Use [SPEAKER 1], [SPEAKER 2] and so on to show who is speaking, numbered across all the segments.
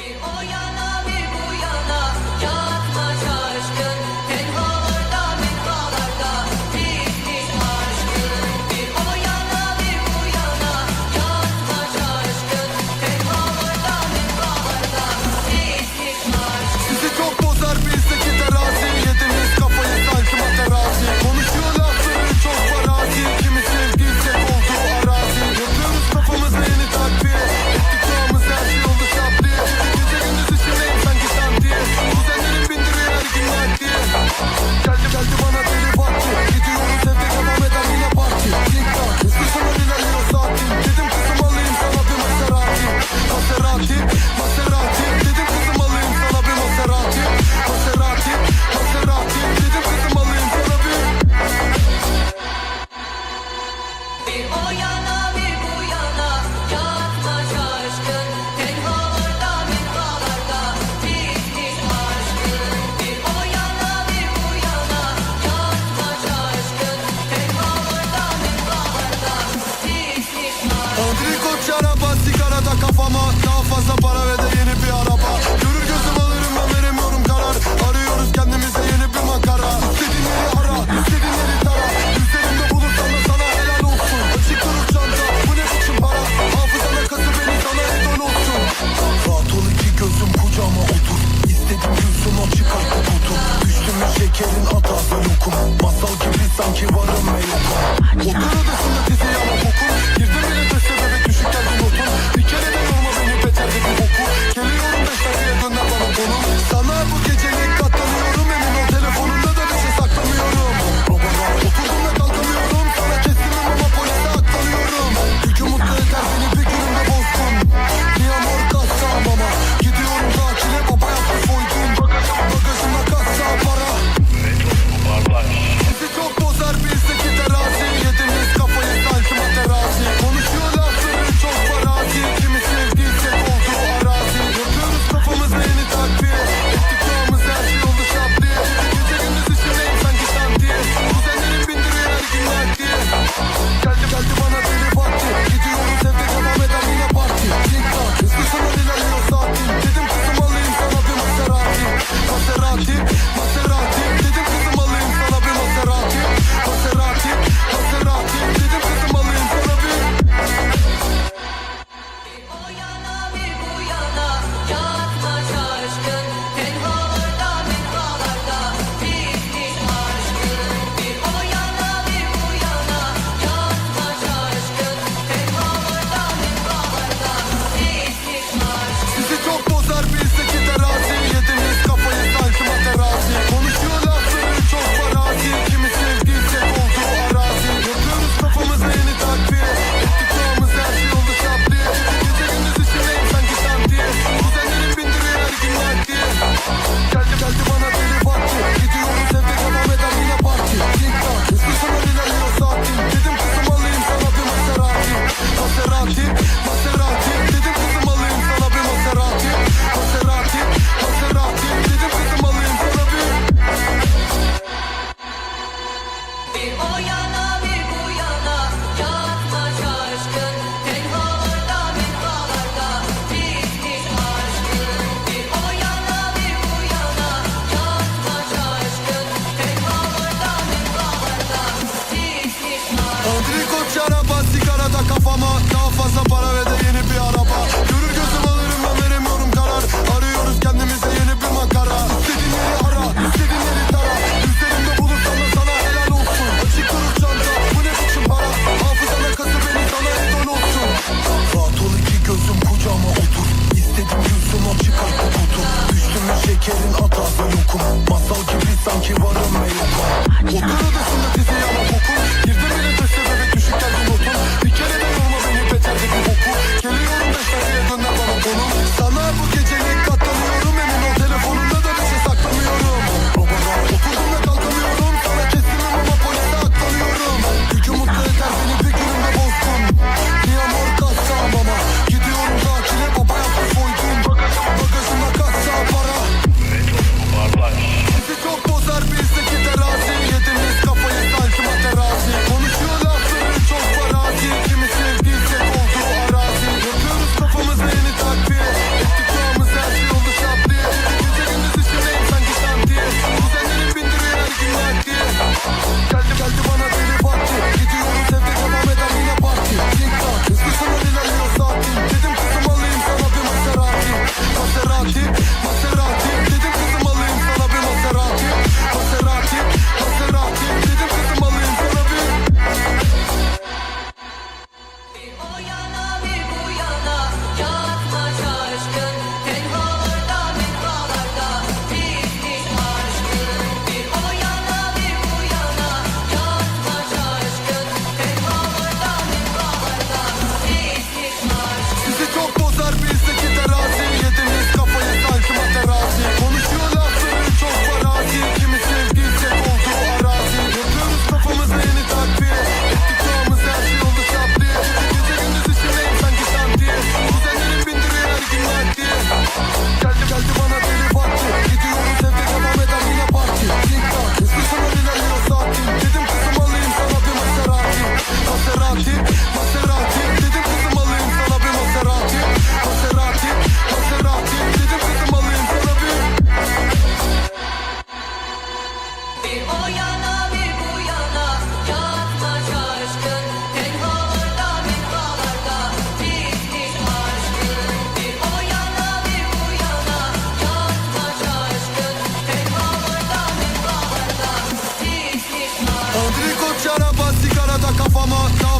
[SPEAKER 1] Bir o yana bir bu yana.
[SPEAKER 2] Ya otur İstedim gülsün o çıkarttı kutu Düştüm şekerin hatası lokum Masal gibi sanki varım ve yokum Otur odasında dizi yana bokum Girdim bile düşse bebek düşük geldi notum Bir kere de yorma beni beterdi bu boku Geliyorum beş dakikaya dönme bana konum Sana bu gecelik kafama Daha fazla para ve de yeni bir araba. Görür gözüm alırım ben veremiyorum karar. Arıyoruz kendimize yeni bir makara. İstediğin yeri ara, istediğin yeri tara. Üzerimde bulursan da sana helal olsun. Açık durur çanta, bu ne biçim para? Hafızana kası beni sana en olsun. Rahat ol iki gözüm kucağıma otur. İstedim yüzüm açık arka kutu Düştüm şekerin hatası lokum Masal gibi sanki varım ve yokum. Otur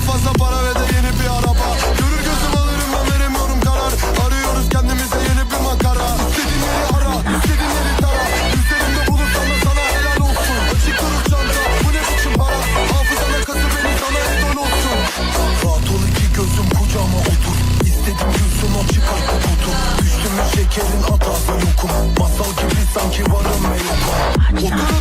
[SPEAKER 2] fazla para ve de yeni bir araba. Görür gözüm alırım ben veremiyorum karar. Arıyoruz kendimize yeni bir makara. İstediğin yeri ara, istediğin yeri tara. Üzerimde bulursan da sana helal olsun. Açık durur çanta, bu ne biçim para? Hafızana kası beni sana idol olsun. Rahat ol iki gözüm kucağıma otur. İstediğim gözüm açık arka kutu Düştüm şekerin hatası yokum. Masal gibi sanki varım ve yokum. Otur